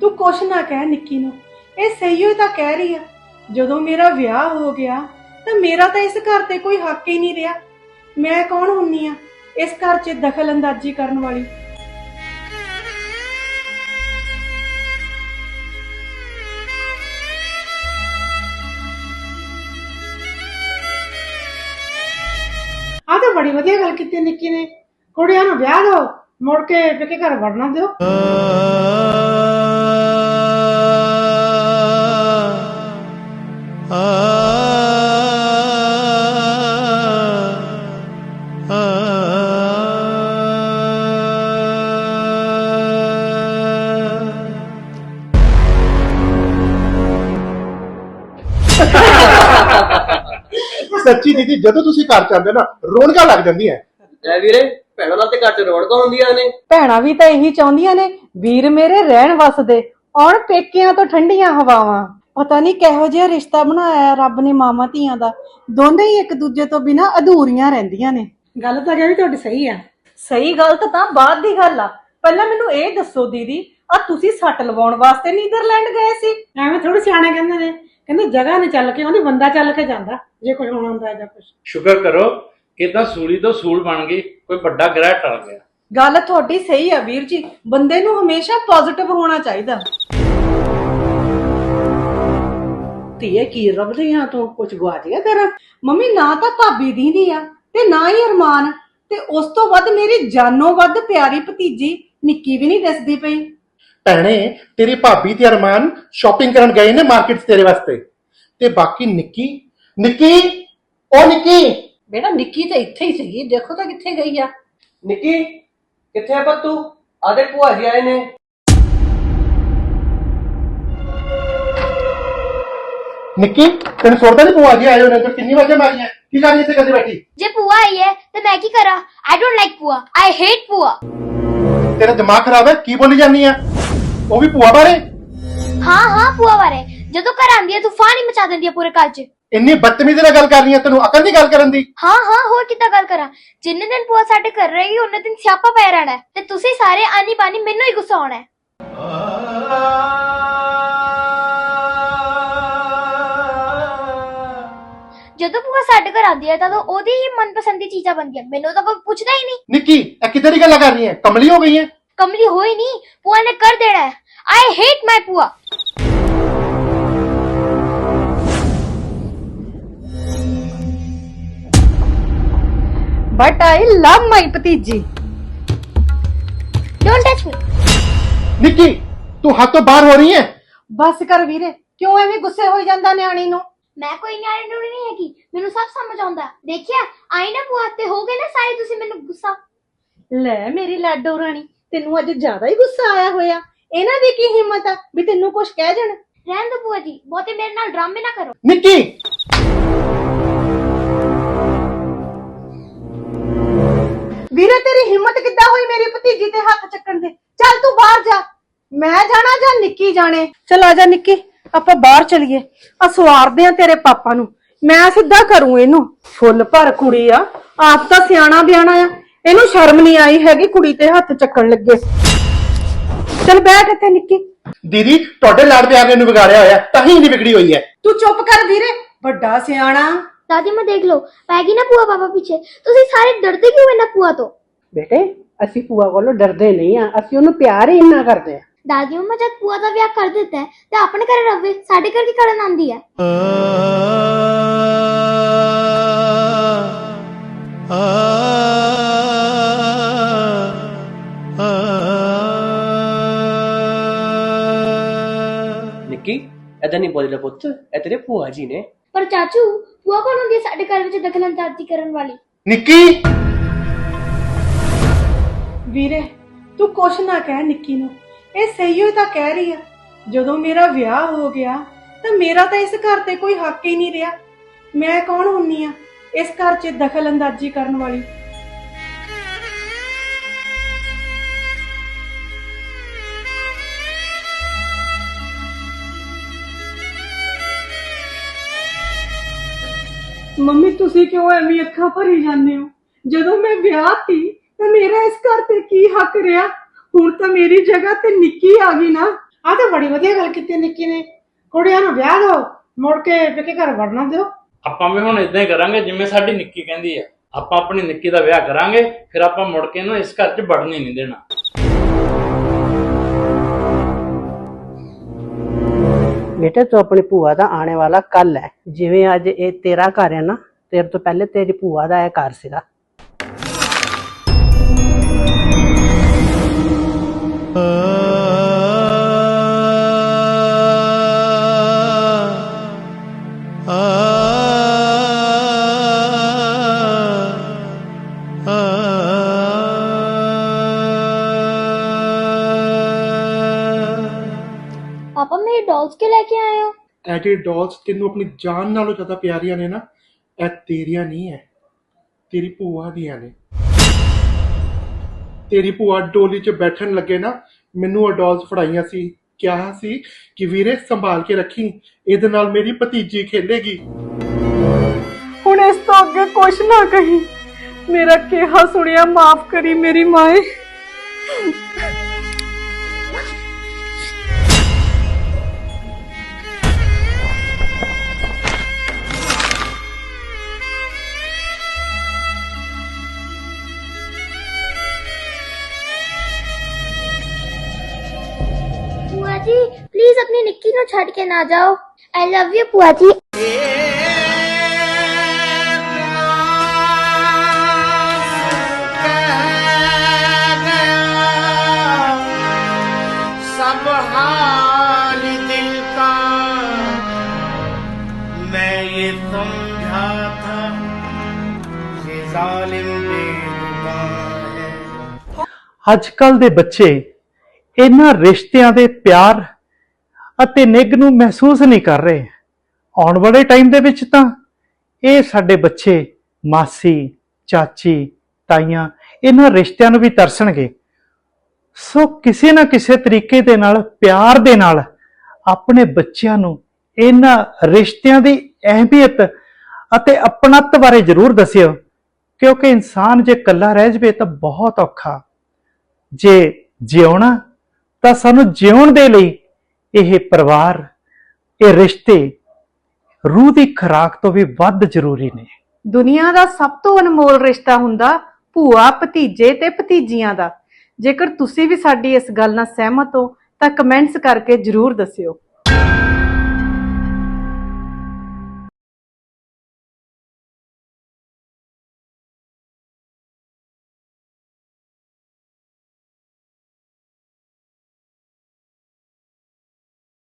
ਤੂੰ ਕੁਛ ਨਾ ਕਹਿ ਨਿੱਕੀ ਨੂੰ। ਇਹ ਸਹੀ ਤਾਂ ਕਹਿ ਰਹੀ ਆ। ਜਦੋਂ ਮੇਰਾ ਵਿਆਹ ਹੋ ਗਿਆ, ਤਾਂ ਮੇਰਾ ਤਾਂ ਇਸ ਘਰ ਤੇ ਕੋਈ ਹੱਕ ਹੀ ਨਹੀਂ ਰਿਹਾ। ਮੈਂ ਕੌਣ ਹੁੰਨੀ ਆ ਇਸ ਘਰ 'ਚ ਦਖਲ ਅੰਦਾਜ਼ੀ ਕਰਨ ਵਾਲੀ? ਆ ਤਾਂ ਬੜੀ ਵਧੀਆ ਗੱਲ ਕੀਤੀ ਨਿੱਕੀ ਨੇ। ਕੁੜੀਆਂ ਨੂੰ ਵਿਆਹ ਦਿਓ, ਮੁੜ ਕੇ ਪੇਕੇ ਘਰ ਵੜਨਾ ਦਿਓ। ਸੱਚੀ ਦੀਦੀ ਜਦੋਂ ਤੁਸੀਂ ਘਰ ਜਾਂਦੇ ਨਾ ਰੌਣਕਾਂ ਲੱਗ ਜਾਂਦੀਆਂ। ਐ ਵੀਰੇ ਭੈਣਾਂ ਨਾਲ ਤੇ ਘਰ ਚ ਰੌਣਕਾਂ ਹੁੰਦੀਆਂ ਨੇ। ਭੈਣਾਂ ਵੀ ਤਾਂ ਇਹੀ ਚਾਹੁੰਦੀਆਂ ਨੇ ਵੀਰ ਮੇਰੇ ਰਹਿਣ ਵਸਦੇ ਆਉਣ ਪੇਕਿਆਂ ਤੋਂ ਠੰਡੀਆਂ ਹਵਾਵਾਂ। ਪਤਾ ਨਹੀਂ ਕਿਹੋ ਜਿਹਾ ਰਿਸ਼ਤਾ ਬਣਾਇਆ ਰੱਬ ਨੇ ਮਾਮਾ ਧੀਆਂ ਦਾ। ਦੋਨੇ ਹੀ ਇੱਕ ਦੂਜੇ ਤੋਂ ਬਿਨਾ ਅਧੂਰੀਆਂ ਰਹਿੰਦੀਆਂ ਨੇ। ਗੱਲ ਤਾਂ ਵੀ ਤੁਹਾਡੀ ਸਹੀ ਆ। ਸਹੀ ਗਲਤ ਤਾਂ ਬਾਅਦ ਦੀ ਗੱਲ ਆ। ਪਹਿਲਾਂ ਮੈਨੂੰ ਇਹ ਦੱਸੋ ਦੀਦੀ ਆ ਤੁਸੀਂ ਸੱਟ ਲਵਾਉਣ ਵਾਸਤੇ ਨੀਦਰਲੈਂਡ ਗਏ ਸੀ? ਐਵੇਂ ਥੋੜੇ ਸਿਆਣੇ ਕਹਿੰਦੇ ਨੇ ਕਹਿੰਦੇ ਜਗ੍ਹਾ ਨਹੀਂ ਚੱਲ ਕੇ ਆਉਂਦੀ ਬੰਦਾ ਚੱਲ ਕੇ ਜਾਂਦਾ ਜੇ ਕੁਝ ਹੋਣਾ ਹੁੰਦਾ ਜਾਂ ਕੁਝ ਸ਼ੁਕਰ ਕਰੋ ਕਿ ਤਾਂ ਸੂਲੀ ਤੋਂ ਸੂਲ ਬਣ ਗਈ ਕੋਈ ਵੱਡਾ ਗ੍ਰਹਿ ਟਲ ਗਿਆ। ਗੱਲ ਤੁਹਾਡੀ ਸਹੀ ਆ ਵੀਰ ਜੀ ਬੰਦੇ ਨੂੰ ਹਮੇਸ਼ਾ ਪੋਜ਼ਿਟਿਵ ਹੋਣਾ ਚਾਹੀਦਾ। ਧੀਏ ਕੀ ਰਬਦੀਆਂ ਤੋਂ? ਕੁਝ ਗਵਾਚ ਗਿਆ ਤੇਰਾ? ਮੰਮੀ ਨਾ ਤਾਂ ਭਾਬੀ ਦੀਦੀ ਆ ਤੇ ਨਾ ਹੀ ਅਰਮਾਨ। ਤੇ ਉਸ ਤੋਂ ਵੱਧ ਮੇਰੀ ਜਾਨੋਂ ਵੱਧ ਪਿਆਰੀ ਭਤੀਜੀ ਨਿੱਕੀ ਵੀ ਨਹੀਂ ਦਿਸਦੀ ਪਈ। ਭੈਣੇ ਤੇਰੀ ਭਾਬੀ ਤੇ ਅਰਮਾਨ ਸ਼ਾਪਿੰਗ ਕਰਨ ਗਏ ਨੇ ਮਾਰਕੀਟ ਤੇਰੇ ਵਾਸਤੇ। ਤੇ ਬਾਕੀ ਨਿੱਕੀ ਨਿੱਕੀ ਉਹ ਨਿੱਕੀ। ਬੇਟਾ ਨਿੱਕੀ ਤਾਂ ਇੱਥੇ ਹੀ ਸੀਗੀ ਦੇਖੋ ਤਾਂ ਕਿੱਥੇ ਗਈ ਆ। ਨਿੱਕੀ ਕਿੱਥੇ ਆ ਬੱਤੂ ਆਦੇ ਭੂਆ ਜੀ ਆਏ ਨੇ। ਨਿੱਕੀ ਤੈਨੂੰ ਸੁਣਦਾ ਨਹੀਂ ਭੂਆ ਜੀ ਆਏ ਹੋਣੇ ਤੇ ਕਿੰਨੀ ਵਾਜੇ ਮਾਰੀਆਂ ਕੀ ਕਰ ਰਹੀ ਇੱਥੇ ਕਦੇ ਬੈਠੀ? ਜੇ ਭੂਆ ਆਈ ਹੈ ਤੇ ਮੈਂ ਕੀ ਕਰਾਂ? ਆਈ ਡੋਨਟ ਲਾਈਕ ਭੂਆ ਆਈ ਹੇਟ ਭੂਆ। ਤੇਰਾ ਦਿਮਾਗ ਖਰਾਬ ਹੈ ਕੀ ਬੋਲੀ ਜਾਂਦੀ ਆ ਉਹ ਵੀ ਭੂਆ ਬਾਰੇ? ਹਾਂ ਹਾਂ ਭੂਆ ਬਾਰੇ। ਜਦੋਂ ਘਰ ਆਂਦੀ ਹੈ ਤੂਫਾਨ ਹੀ ਮਚਾ ਦਿੰਦੀ ਹੈ ਪੂਰੇ ਘਰ 'ਚ। ਇੰਨੀ ਬਦਤਮੀਜ਼ੀ ਨਾਲ ਗੱਲ ਕਰ ਰਹੀ ਹੈ ਤੈਨੂੰ ਅਕਲ ਨਹੀਂ ਗੱਲ ਕਰਨ ਦੀ? ਹਾਂ ਹਾਂ ਹੋਰ ਕਿੱਦਾਂ ਗੱਲ ਕਰਾਂ? ਜਿੰਨੇ ਦਿਨ ਭੂਆ ਸਾਡੇ ਘਰ ਰਹੇਗੀ ਉਹਨੇ ਦਿਨ ਸਿਆਪਾ ਪੈ ਰਹਿਣਾ ਹੈ। ਤੇ ਤੁਸੀਂ ਸਾਰੇ ਆਨੀ ਬਾਨੀ ਮੈਨੂੰ ਹੀ ਗੁੱਸਾ ਆਉਣਾ ਹੈ। ਜਦੋਂ ਭੂਆ ਸਾਡੇ ਘਰ ਆਂਦੀ ਹੈ ਤਾਂ ਉਹਦੀ ਹੀ ਮਨਪਸੰਦ ਦੀ ਚੀਜ਼ਾਂ ਬਣਦੀਆਂ। ਮੈਨੂੰ ਤਾਂ ਕੋਈ ਪੁੱਛਦਾ ਹੀ ਨਹੀਂ। ਨਿੱਕੀ ਇਹ ਕਿੱਧਰ ਦੀ ਗੱਲਾਂ ਕਰ ਰਹੀ ਹੈ? ਕਮਲੀ ਹੋ ਗਈ ਹੈ? ਕਮਲੀ ਹੋਈ ਨਹੀਂ ਭੂਆ ਨੇ ਕਰ ਦੇਣਾ ਹੈ ਆਈ ਹੇਟ ਮਾਈ ਭੂਆ ਬਟ ਆਈ ਲਵ ਮਾਈ ਭਤੀਜੀ ਡੋਨਟ ਟੱਚ ਮੀ ਨਿੱਕੀ ਤੂੰ ਹੱਥ ਤੋਂ ਬਾਹਰ ਹੋ ਰਹੀ ਹੈ ਬਸ ਕਰ ਵੀਰੇ ਕਿਉਂ ਐਵੇਂ ਗੁੱਸੇ ਹੋਈ ਜਾਂਦਾ ਨਿਆਣੀ ਨੂੰ ਮੈਂ ਕੋਈ ਨਿਆਣੀ ਨੂਣੀ ਨਹੀਂ ਹੈਗੀ ਮੈਨੂੰ ਸਭ ਸਮਝ ਆਉਂਦਾ ਦੇਖਿਆ ਆਈ ਨਾ ਭੂਆ ਤੇ ਹੋ ਗਏ ਨਾ ਸਾਰੇ ਤੁਸੀਂ ਮੈਨੂੰ ਗੁੱਸਾ ਲੈ ਮੇਰੀ ਲਾਡੋ ਰਾਣੀ ਤੈਨੂੰ ਅੱਜ ਜ਼ਿਆਦਾ ਹੀ ਗੁੱਸਾ ਆਇਆ ਹੋਇਆ। ਇਹਨਾਂ ਦੀ ਕੀ ਹਿੰਮਤ ਆ ਵੀ ਤੈਨੂੰ ਕੁਝ ਕਹਿ ਜਾਣ? ਰਹਿਣ ਦੋ ਭੂਆ ਜੀ ਬਹੁਤੇ ਮੇਰੇ ਨਾਲ ਡਰਾਮੇ ਨਾ ਕਰੋ। ਨਿੱਕੀ! ਵੀਰੇ ਤੇਰੀ ਹਿੰਮਤ ਕਿੱਦਾਂ ਹੋਈ ਮੇਰੀ ਭਤੀਜੀ ਤੇ ਹੱਥ ਚੱਕਣ ਦੇ ਚੱਲ ਤੂੰ ਬਾਹਰ ਜਾ। ਮੈਂ ਜਾਣਾ ਜਾਂ ਨਿੱਕੀ ਜਾਣੇ? ਚਲ ਆ ਜਾ ਨਿੱਕੀ ਆਪਾਂ ਬਾਹਰ ਚਲੀਏ। ਆ ਸਵਾਰਦੇ ਆ ਤੇਰੇ ਪਾਪਾ ਨੂੰ। ਮੈਂ ਸਿੱਧਾ ਕਰੂੰ ਇਹਨੂੰ। ਫੁੱਲ ਭਰ ਕੁੜੀ ਆ ਆਪ ਤਾਂ ਸਿਆਣਾ ਬਿਆਣਾ ਆ। ਇਹਨੂੰ ਸ਼ਰਮ ਨਹੀਂ ਆਈ ਹੈਗੀ ਕੁੜੀ ਤੇ ਹੱਥ ਚੱਕਣ ਲੱਗੇ। ਚਲ ਬੈਠ ਇੱਥੇ ਨਿੱਕੀ। ਦੀਦੀ ਤੁਹਾਡੇ ਲਾੜ ਪਿਆਰ ਨੇ ਇਹਨੂੰ ਵਿਗਾੜਿਆ ਹੋਇਆ ਤਾਂ ਹੀ ਨਹੀਂ ਵਿਗੜੀ ਹੋਈ ਹੈ। ਤੂੰ ਚੁੱਪ ਕਰ ਵੀਰੇ ਵੱਡਾ ਸਿਆਣਾ। ਦਾਦੀ ਮੈਂ ਦੇਖ ਲਓ ਪੈ ਗਈ ਨਾ ਭੂਆ ਪਾਪਾ ਪਿੱਛੇ। ਤੁਸੀਂ ਸਾਰੇ ਡਰਦੇ ਕਿਉਂ ਇਹਨਾਂ ਭੂਆ ਤੋਂ? ਬੇਟੇ ਅਸੀਂ ਭੂਆ ਕੋਲੋਂ ਡਰਦੇ ਨਹੀਂ ਆ ਅਸੀਂ ਉਹਨੂੰ ਪਿਆਰ ਹੀ ਇੰਨਾ ਕਰਦੇ ਆ। ਦਾਦੀ ਮੰਮਾ ਜਦ ਭੂਆ ਦਾ ਵਿਆਹ ਕਰ ਦਿੱਤਾ ਹੈ ਤੇ ਆਪਣੇ ਘਰੇ ਰਵੇ ਸਾਡੇ ਘਰ ਕੀ ਕਰਨ ਆਂਦੀ ਹੈ? ਨਿੱਕੀ ਐਦਾਂ ਨਹੀਂ ਬੋਲਦਾ ਪੁੱਤ ਇਹ ਤੇਰੇ ਭੂਆ ਜੀ ਨੇ। ਪਰ ਚਾਚੂ ਭੂਆ ਕੌਣ ਹੁੰਦੀ ਹੈ ਸਾਡੇ ਘਰ ਵਿੱਚ ਦਖਲਅੰਦਾਜ਼ੀ ਕਰਨ ਵਾਲੀ? ਨਿੱਕੀ! ਵੀਰੇ ਤੂੰ ਕੁਛ ਨਾ ਕਹਿ ਨਿੱਕੀ ਨੂੰ। ਇਹ ਸਹੀ ਹੋਈ ਤਾਂ ਕਹਿ ਰਹੀ ਆ। ਜਦੋਂ ਮੇਰਾ ਵਿਆਹ ਹੋ ਗਿਆ ਤਾਂ ਮੇਰਾ ਤਾਂ ਇਸ ਘਰ ਤੇ ਕੋਈ ਹੱਕ ਹੀ ਨਹੀਂ ਰਿਹਾ। ਮੈਂ ਕੌਣ ਹੁੰਨੀ ਆ ਇਸ ਘਰ 'ਚ ਦਖਲ ਅੰਦਾਜ਼ੀ ਕਰਨ ਵਾਲੀ? ਮੰਮੀ ਤੁਸੀਂ ਕਿਉਂ ਐਵੇਂ ਅੱਖਾਂ ਭਰੀ ਜਾਂਦੇ ਹੋ? ਜਦੋਂ ਮੈਂ ਵਿਆਹ ਤੀ ਤਾਂ ਮੇਰਾ ਇਸ ਘਰ ਤੇ ਕੀ ਹੱਕ ਰਿਹਾ? ਹੁਣ ਤਾਂ ਮੇਰੀ ਜਗ੍ਹਾ ਤੇ ਨਿੱਕੀ ਆ ਗਈ ਨਾ। ਆ ਤਾਂ ਬੜੀ ਵਧੀਆ ਗੱਲ ਕੀਤੀ ਨਿੱਕੀ ਨੇ। ਕੁੜੀਆਂ ਨੂੰ ਵਿਆਹ ਦਿਓ ਮੁੜ ਕੇ ਪੇਕੇ ਘਰ ਵੜਨਾ ਦਿਓ। ਆਪਾਂ ਵੀ ਹੁਣ ਇਦਾਂ ਹੀ ਕਰਾਂਗੇ ਜਿਵੇਂ ਸਾਡੀ ਨਿੱਕੀ ਕਹਿੰਦੀ ਆ ਆਪਾਂ ਆਪਣੀ ਨਿੱਕੀ ਦਾ ਵਿਆਹ ਕਰਾਂਗੇ ਫਿਰ ਆਪਾਂ ਮੁੜ ਕੇ ਇਹਨੂੰ ਇਸ ਘਰ 'ਚ ਵੜਨ ਹੀ ਨਹੀਂ ਦੇਣਾ। ਬੇਟੇ ਤੂੰ ਆਪਣੀ ਭੂਆ ਦਾ ਆਣੇ ਵਾਲਾ ਕੱਲ ਹੈ। ਜਿਵੇਂ ਅੱਜ ਇਹ ਤੇਰਾ ਘਰ ਹੈ ਨਾ, ਤੇਰੇ ਤੋਂ ਪਹਿਲੇ ਤੇਰੀ ਭੂਆ ਦਾ ਇਹ ਘਰ ਸੀਗਾ। ਪਾਪਾ ਮੇਰੇ ਡॉल्स ਕੇ ਲੈ ਕੇ ਆਏ ਹੋ? ਇਹ ਜਿਹੜੀ ਡਾਲਸ ਤੈਨੂੰ ਆਪਣੀ ਜਾਨ ਨਾਲੋਂ ਜ਼ਿਆਦਾ ਪਿਆਰੀਆਂ ਨੇ ਨਾ ਇਹ ਤੇਰੀਆਂ ਨਹੀਂ ਐ। ਤੇਰੀ ਭੂਆ ਦੀਆਂ ਨੇ। ਤੇਰੀ ਭੂਆ ਡੋਲੀ 'ਚ ਬੈਠਣ ਲੱਗੇ ਨਾ ਮੈਨੂੰ ਉਹ ਡਾਲਸ ਫੜਾਈਆਂ ਸੀ। ਕਿਹਾ ਸੀ ਕਿ ਵੀਰੇ ਸੰਭਾਲ ਕੇ ਰੱਖੀ ਇਹਦੇ ਨਾਲ ਮੇਰੀ ਭਤੀਜੀ ਖੇਲੇਗੀ। ਹੁਣ ਇਸ ਤੋਂ ਅੱਗੇ ਕੁਛ ਨਾ ਕਹੀ। ਮੇਰਾ ਕਿਹਾ ਸੁਣਿਆ ਮਾਫ ਕਰੀ ਮੇਰੀ ਮਾਏ ਪਲੀਜ਼ ਆਪਣੀ ਨਿੱਕੀ ਨੂੰ ਛੱਡ ਕੇ ਨਾ ਜਾਓ ਆਈ ਲਵ ਯੂ ਭੂਆ ਜੀ ਅੱਜ ਕੱਲ ਦੇ ਬੱਚੇ ਇਹਨਾਂ ਰਿਸ਼ਤਿਆਂ ਦੇ ਪਿਆਰ ਅਤੇ ਨਿੱਘ ਨੂੰ ਮਹਿਸੂਸ ਨਹੀਂ ਕਰ ਰਹੇ। ਆਉਣ ਵਾਲੇ ਟਾਈਮ ਦੇ ਵਿੱਚ ਤਾਂ ਇਹ ਸਾਡੇ ਬੱਚੇ, ਮਾਸੀ, ਚਾਚੀ, ਤਾਈਆਂ, ਇਹਨਾਂ ਰਿਸ਼ਤਿਆਂ ਨੂੰ ਵੀ ਤਰਸਣਗੇ। ਸੋ ਕਿਸੇ ਨਾ ਕਿਸੇ ਤਰੀਕੇ ਦੇ ਨਾਲ, ਪਿਆਰ ਦੇ ਨਾਲ ਆਪਣੇ ਬੱਚਿਆਂ ਨੂੰ ਇਹਨਾਂ ਰਿਸ਼ਤਿਆਂ ਦੀ ਅਹਿਮੀਅਤ ਅਤੇ ਆਪਣਤ ਬਾਰੇ ਜ਼ਰੂਰ ਦੱਸਿਓ, ਕਿਉਂਕਿ ਇਨਸਾਨ ਜੇ ਇਕੱਲਾ ਰਹਿ ਜਵੇ ਤਾਂ ਬਹੁਤ ਔਖਾ। ਜੇ ਜਿਉਣਾ, ਤਾਂ ਸਾਨੂੰ ਜਿਉਣ ਦੇ ਲਈ ਇਹ ਪਰਿਵਾਰ, ਇਹ ਰਿਸ਼ਤੇ ਰੂਹ ਦੀ ਖੁਰਾਕ ਤੋਂ ਵੀ ਵੱਧ ਜ਼ਰੂਰੀ ਨੇ। ਦੁਨੀਆ ਦਾ ਸਭ ਤੋਂ ਅਨਮੋਲ ਰਿਸ਼ਤਾ ਹੁੰਦਾ ਭੂਆ, ਭਤੀਜੇ ਤੇ ਭਤੀਜੀਆਂ ਦਾ। ਜੇਕਰ ਤੁਸੀਂ ਵੀ ਸਾਡੀ ਇਸ ਗੱਲ ਨਾਲ ਸਹਿਮਤ ਹੋ, ਤਾਂ ਕਮੈਂਟਸ ਕਰਕੇ ਜਰੂਰ ਦੱਸਿਓ।